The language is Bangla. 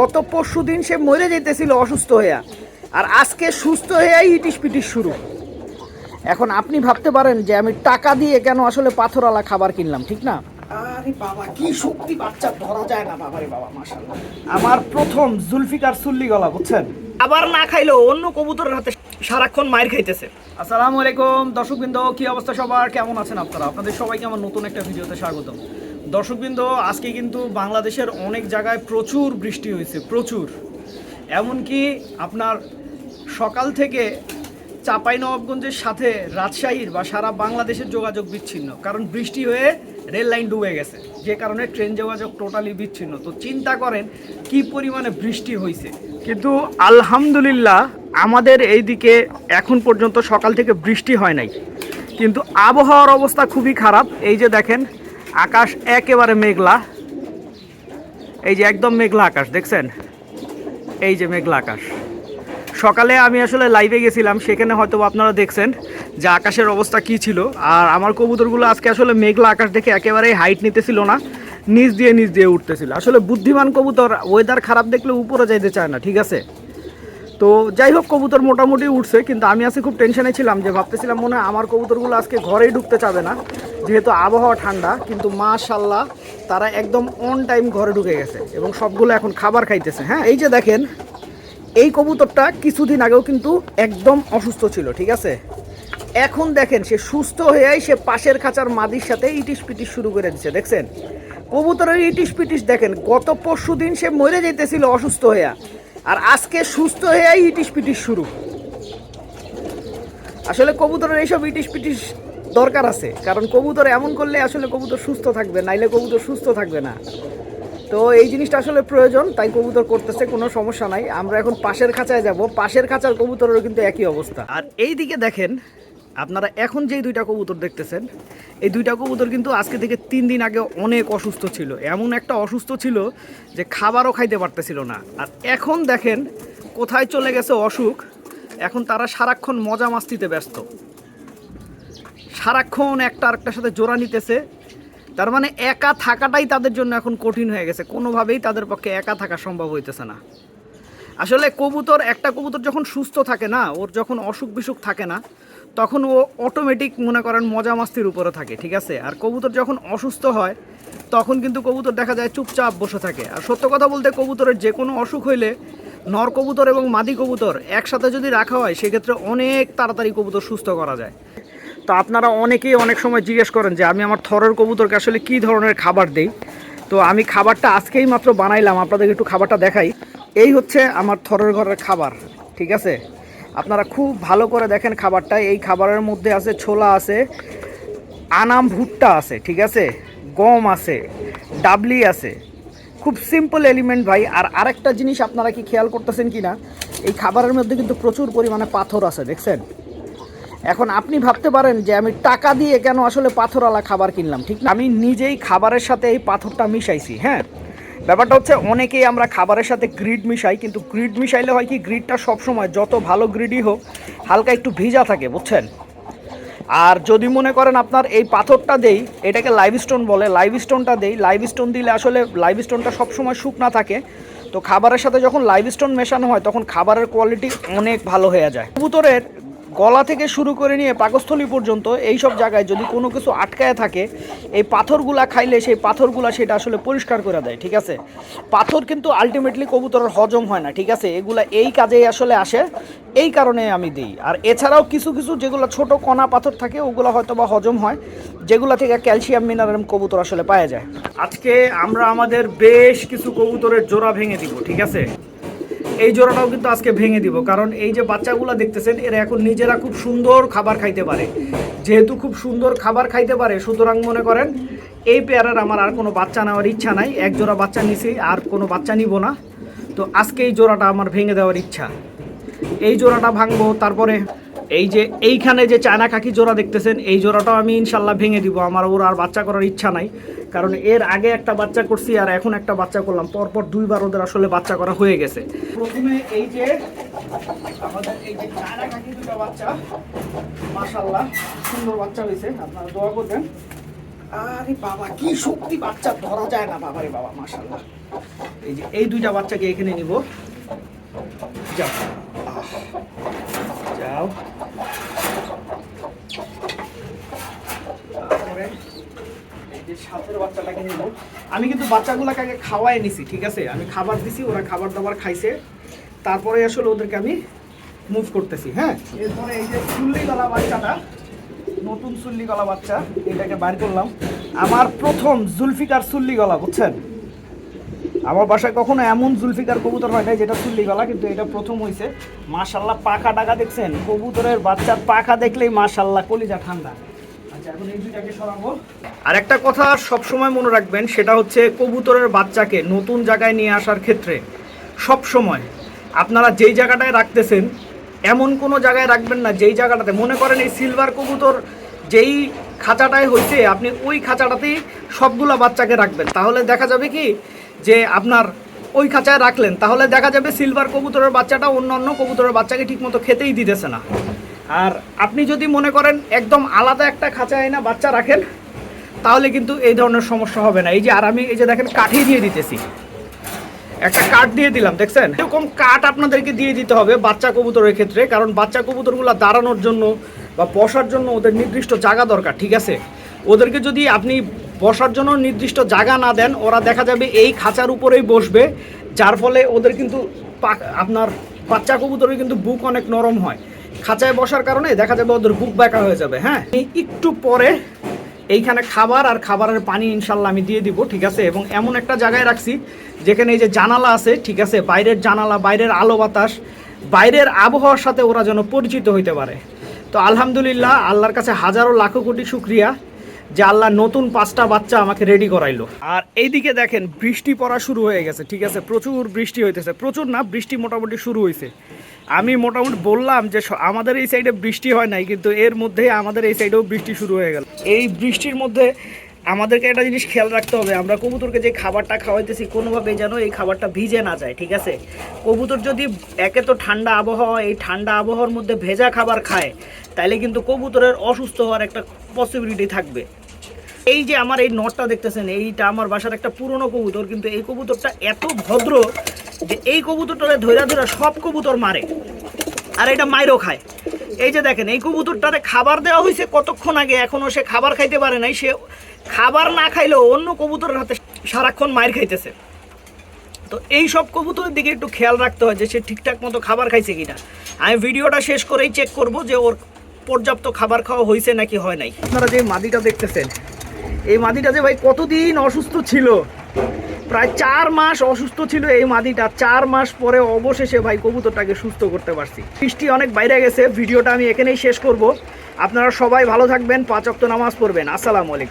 গত পরশু দিন সে মরে যেতেছিল অসুস্থ হইয়া। আর আজকে সুস্থ হইয়া ইটিস পিটিস শুরু। এখন আপনি ভাবতে পারেন যে আমি টাকা দিয়ে কেন আসলে পাথরওয়ালা খাবার কিনলাম ঠিক না? আরে বাবা কি শক্তি বাচ্চা ধরা যায় না বাবারে বাবা মাশাআল্লাহ। আমার প্রথম জুলফিকার সুল্লি গলা বুঝছেন? আবার না খাইলেও অন্য কবুতরের হাতে সারাক্ষণ মায়ের খাইতেছে। আসসালামু আলাইকুম দর্শকবৃন্দ কি অবস্থা সবার? কেমন আছেন আপনারা? আপনাদের সবাইকে আমার নতুন একটা ভিডিওতে স্বাগতম। দর্শকবৃন্দ, আজকে কিন্তু বাংলাদেশের অনেক জায়গায় প্রচুর বৃষ্টি হয়েছে, প্রচুর। এমনকি আপনার সকাল থেকে চাঁপাইনবাবগঞ্জের সাথে রাজশাহীর বা সারা বাংলাদেশের যোগাযোগ বিচ্ছিন্ন, কারণ বৃষ্টি হয়ে রেল লাইন ডুবে গেছে, যে কারণে ট্রেন যোগাযোগ টোটালি বিচ্ছিন্ন। তো চিন্তা করেন, কি পরিমাণে বৃষ্টি হয়েছে? কিন্তু আলহামদুলিল্লাহ আমাদের এইদিকে এখন পর্যন্ত সকাল থেকে বৃষ্টি হয় নাই। কিন্তু আবহাওয়ার অবস্থা খুবই খারাপ। এই যে দেখেন আকাশ একেবারে মেঘলা। এই যে একদম মেঘলা আকাশ, দেখছেন? এই যে মেঘলা আকাশ। সকালে আমি আসলে লাইভে গেছিলাম, সেখানে হয়তো আপনারা দেখছেন যে আকাশের অবস্থা কি ছিল। আর আমার কবুতরগুলো আজকে আসলে মেঘলা আকাশ দেখে একেবারেই হাইট নিতেছিল না, নিচ দিয়ে নিচ দিয়ে উঠতেছিল। আসলে বুদ্ধিমান কবুতর ওয়েদার খারাপ দেখলে উপরে যাইতে চায় না, ঠিক আছে? তো যাই হোক, কবুতর মোটামুটি উঠছে, কিন্তু আমি আজকে খুব টেনশনে ছিলাম যে ভাবতেছিলাম মনে হয় আমার কবুতরগুলো আজকে ঘরেই ঢুকতে চাবে না। যেহেতু আবহাওয়া ঠান্ডা, কিন্তু মাশাল্লাহ তারা একদম অন টাইম ঘরে ঢুকে গেছে এবং সবগুলো এখন খাবার খাইতেছে। হ্যাঁ এই যে দেখেন, এই কবুতরটা কিছুদিন আগেও কিন্তু একদম অসুস্থ ছিল, ঠিক আছে? এখন দেখেন, সে সুস্থ হয়েই সে পাশের খাঁচার মাদির সাথে ইটিস পিটিস শুরু করে দিচ্ছে দেখছেন? কবুতরের ইটিস পিটিস দেখেন, গত পরশু দিন সে মরে যেতেছিল অসুস্থ হইয়া, আর আজকে সুস্থ হয়েই ইটিস পিটিস শুরু। আসলে কবুতরের এইসব ইটিস পিটিস দরকার আছে। কারণ কবুতর এমন করলে আসলে কবুতর সুস্থ থাকবে, নাইলে কবুতর সুস্থ থাকবে না। তো এই জিনিসটা আসলে প্রয়োজন, তাই কবুতর করতেছে, কোনো সমস্যা নাই। আমরা এখন পাশের খাঁচায় যাব, পাশের খাঁচার কবুতরেরও কিন্তু একই অবস্থা। আর এই দিকে দেখেন, আপনারা এখন যেই দুইটা কবুতর দেখতেছেন, এই দুইটা কবুতর কিন্তু আজকে থেকে তিন দিন আগে অনেক অসুস্থ ছিল। এমন একটা অসুস্থ ছিল যে খাবারও খাইতে পারতেছিল না। আর এখন দেখেন, কোথায় চলে গেছে অসুখ, এখন তারা সারাক্ষণ মজা মাস্তিতে ব্যস্ত। সারাক্ষণ একটা আরেকটার সাথে জোড়া নিতেছে। তার মানে একা থাকাটাই তাদের জন্য এখন কঠিন হয়ে গেছে। কোনোভাবেই তাদের পক্ষে একা থাকা সম্ভব হইতেছে না। আসলে কবুতর, একটা কবুতর যখন সুস্থ থাকে না, ওর যখন অসুখ বিসুখ থাকে না, তখন ও অটোমেটিক মনে করেন মজা মাস্তির উপরে থাকে, ঠিক আছে? আর কবুতর যখন অসুস্থ হয়, তখন কিন্তু কবুতর দেখা যায় চুপচাপ বসে থাকে। আর সত্য কথা বলতে কবুতরের যে কোনো অসুখ হইলে নর কবুতর এবং মাদি কবুতর একসাথে যদি রাখা হয়, সেক্ষেত্রে অনেক তাড়াতাড়ি কবুতর সুস্থ করা যায়। তো আপনারা অনেকেই অনেক সময় জিজ্ঞেস করেন যে, আমি আমার থরের কবুতরকে আসলে কী ধরনের খাবার দেই? তো আমি খাবারটা আজকেই মাত্র বানাইলাম আপনাদের একটু খাবারটা দেখাই। এই হচ্ছে আমার থরের ঘরের খাবার, ঠিক আছে? আপনারা খুব ভালো করে দেখেন খাবারটা। এই খাবারের মধ্যে আছে ছোলা আছে, আনাম ভুট্টা আছে, ঠিক আছে? গম আছে, ডাবলি আছে। খুব সিম্পল এলিমেন্ট ভাই। আর আরেকটা জিনিস আপনারা কি খেয়াল করতেছেন কি না এই খাবারের মধ্যে কিন্তু প্রচুর পরিমাণে পাথর আছে, দেখছেন? এখন আপনি ভাবতে পারেন যে আমি টাকা দিয়ে কেন আসলে পাথরওয়ালা খাবার কিনলাম, ঠিক না? আমি নিজেই খাবারের সাথে এই পাথরটা মিশাইছি হ্যাঁ? ব্যাপারটা হচ্ছে অনেকেই আমরা খাবারের সাথে গ্রিড মিশাই, কিন্তু গ্রিড মিশাইলে হয় কি, গ্রিডটা সবসময় যত ভালো গ্রিডই হোক, হালকা একটু ভিজা থাকে, বুঝছেন? আর যদি মনে করেন আপনার এই পাথরটা দেই, এটাকে লাইভ স্টোন বলে লাইভ স্টোনটা দেই লাইভ স্টোন দিলে আসলে লাইভ স্টোনটা সবসময় শুকনা থাকে। তো খাবারের সাথে যখন লাইভ স্টোন মেশানো হয়, তখন খাবারের কোয়ালিটি অনেক ভালো হয়ে যায়। কবুতরের গলা থেকে শুরু করে নিয়ে পাকস্থলী পর্যন্ত এই সব জায়গায় যদি কোনো কিছু আটকায় থাকে, এই পাথরগুলা খাইলে সেই পাথরগুলা সেটা আসলে পরিষ্কার করে দেয়, ঠিক আছে? পাথর কিন্তু আলটিমেটলি কবুতরের হজম হয় না, ঠিক আছে? এগুলা এই কাজেই আসলে আসে, এই কারণে আমি দিই। আর এছাড়াও কিছু কিছু যেগুলো ছোট কণা পাথর থাকে, ওগুলো হয়তো বা হজম হয়, যেগুলো থেকে ক্যালসিয়াম মিনারেল কবুতর আসলে পাওয়া যায়। আজকে আমরা আমাদের বেশ কিছু কবুতরের জোড়া ভেঙে দিব, ঠিক আছে? এই জোড়াটাও কিন্তু আজকে ভেঙে দিব। কারণ এই যে বাচ্চাগুলো দেখতেছেন, এরা এখন নিজেরা খুব সুন্দর খাবার খাইতে পারে। যেহেতু খুব সুন্দর খাবার খাইতে পারে, সুতরাং মনে করেন এই পেয়ারার আমার আর কোনো বাচ্চা নেওয়ার ইচ্ছা নাই। এক জোড়া বাচ্চা নিছি, আর কোনো বাচ্চা নিব না। তো আজকে এই জোড়াটা আমার ভেঙে দেওয়ার ইচ্ছা। এই জোড়াটা ভাঙবো, তারপরে এই যে এইখানে যে চায়না কাকি জোড়া দেখতেছেন, এই জোড়াটাও আমি ইনশাল্লাহ ভেঙে দিব। আমার ওর আর বাচ্চা করার ইচ্ছা নাই। কারণ এর আগে একটা বাচ্চা করছি আর এখন একটা বাচ্চা করলাম। পরপর দুইবার ওদের আসলে বাচ্চা করা হয়ে গেছে। প্রথমে এই যে আমাদের এই যে চায়না কাকি দুটো বাচ্চা মাশাল্লাহ সুন্দর বাচ্চা হয়েছে। আপনারা দোয়া করবেন। আরে বাবা কি শক্তি বাচ্চা ধরা যায় না বাবারে বাবা মাশাল্লাহ এই যে এই দুইটা বাচ্চাকে এখানে নিব। যাও। যাও। সাপের বাচ্চাটাকে নিব। আমি কিন্তু বাচ্চাগুলোকে আগে খাওয়াই নিছি, ঠিক আছে? আমি খাবার দিছি, ওরা খাবার দাবার খাইছে। তারপরে আসলে ওদেরকে আমি মুভ করতেছি হ্যাঁ? এরপরে এই যে চুল্লি গলা বাচ্চাটা, নতুন চুল্লি গলা বাচ্চা, এটাকে বাইর করলাম। আমার প্রথম জুলফিকার চুল্লি গলা বুঝছেন? আমার বাসায় কখনো এমন জুলফিকার কবুতর হয় নাই যেটা চুল্লি গলা কিন্তু এটা প্রথম হয়েছে মাশাল্লাহ পাখা ডাকা দেখছেন? কবুতরের বাচ্চার পাখা দেখলেই মাশাল্লাহ কলিজা ঠান্ডা। আর একটা কথা সবসময় মনে রাখবেন, সেটা হচ্ছে কবুতরের বাচ্চাকে নতুন জায়গায় নিয়ে আসার ক্ষেত্রে সব সময় আপনারা যেই জায়গাটায় রাখতেছেন, এমন কোনো জায়গায় রাখবেন না, যেই জায়গাটাতে মনে করেন এই সিলভার কবুতর যেই খাঁচাটায় হয়েছে, আপনি ওই খাঁচাটাতেই সবগুলা বাচ্চাকে রাখবেন। তাহলে দেখা যাবে কি যে আপনার ওই খাঁচায় রাখলেন, তাহলে দেখা যাবে সিলভার কবুতরের বাচ্চাটা অন্য অন্য কবুতরের বাচ্চাকে ঠিকমতো খেতেই দিতেছে না। আর আপনি যদি মনে করেন একদম আলাদা একটা খাঁচায় না বাচ্চা রাখেন, তাহলে কিন্তু এই ধরনের সমস্যা হবে না। এই যে, আর আমি এই যে দেখেন, কাঠি দিয়ে দিতেছি। একটা কাঠ দিয়ে দিলাম, দেখছেন? এরকম কাঠ আপনাদেরকে দিয়ে দিতে হবে বাচ্চা কবুতরের ক্ষেত্রে, কারণ বাচ্চা কবুতরগুলো দাঁড়ানোর জন্য বা বসার জন্য ওদের নির্দিষ্ট জায়গা দরকার, ঠিক আছে? ওদেরকে যদি আপনি বসার জন্য নির্দিষ্ট জায়গা না দেন, ওরা দেখা যাবে এই খাঁচার উপরেই বসবে, যার ফলে ওদের কিন্তু আপনার বাচ্চা কবুতরের কিন্তু বুক অনেক নরম হয়। খাঁচায় বসার কারণে দেখা যাবে ওদের বুক ব্যাকা হয়ে যাবে হ্যাঁ? একটু পরে এইখানে খাবার আর খাবারের পানি ইনশাল্লাহ আমি দিয়ে দিব, ঠিক আছে? এবং এমন একটা জায়গায় রাখছি যেখানে এই যে জানালা আছে, ঠিক আছে? বাইরের জানালা, বাইরের আলো বাতাস, বাইরের আবহাওয়ার সাথে ওরা যেন পরিচিত হইতে পারে। তো আলহামদুলিল্লাহ, আল্লাহর কাছে হাজারো লাখো কোটি শুক্রিয়া যে আল্লাহ নতুন পাঁচটা বাচ্চা আমাকে রেডি করাইলো। আর এইদিকে দেখেন, বৃষ্টি পড়া শুরু হয়ে গেছে, ঠিক আছে? প্রচুর বৃষ্টি হইতেছে, প্রচুর না, বৃষ্টি মোটামুটি শুরু হয়েছে আমি মোটামুটি বললাম যে আমাদের এই সাইডে বৃষ্টি হয় নাই, কিন্তু এর মধ্যে আমাদের এই সাইডেও বৃষ্টি শুরু হয়ে গেল। এই বৃষ্টির মধ্যে আমাদেরকে একটা জিনিস খেয়াল রাখতে হবে, আমরা কবুতরকে যে খাবারটা খাওয়াইতেছি কোনোভাবে যেন এই খাবারটা ভিজে না যায়, ঠিক আছে? কবুতর যদি একে তো ঠান্ডা আবহাওয়া, এই ঠান্ডা আবহাওয়ার মধ্যে ভেজা খাবার খায় তাহলে কিন্তু কবুতরের অসুস্থ হওয়ার একটা পসিবিলিটি থাকবে। এই যে আমার এই নটটা দেখতেছেন, এইটা আমার বাসার একটা পুরনো কবুতর, কিন্তু এই কবুতরটা এত ভদ্র যে এই কবুতরটারে ধৈরা ধৈরা সব কবুতর মারে। আর এটা মাইরও খায়। এই যে দেখেন, এই কবুতরটারে খাবার দেওয়া হয়েছে কতক্ষণ আগে এখনও সে খাবার খাইতে পারে নাই। সে খাবার না খাইলেও অন্য কবুতরের হাতে সারাক্ষণ মায়ের খাইতেছে। তো এই সব কবুতরের দিকে একটু খেয়াল রাখতে হয় যে সে ঠিকঠাক মতো খাবার খাইছে কিনা। আমি ভিডিওটা শেষ করেই চেক করব যে ওর পর্যাপ্ত খাবার খাওয়া হয়েছে নাকি হয় নাই। আপনারা যে মাদিটা দেখতেছেন, এই মাদিটা যে ভাই কতদিন অসুস্থ ছিল? প্রায় চার মাস অসুস্থ ছিল এই মাদিটা। চার মাস পরে অবশেষে ভাই কবুতরটাকে সুস্থ করতে পারছি। বৃষ্টি অনেক বাইরে গেছে, ভিডিওটা আমি এখানেই শেষ করব। আপনারা সবাই ভালো থাকবেন, পাঁচ অক্ত নামাজ পড়বেন। আসসালামু আলাইকুম।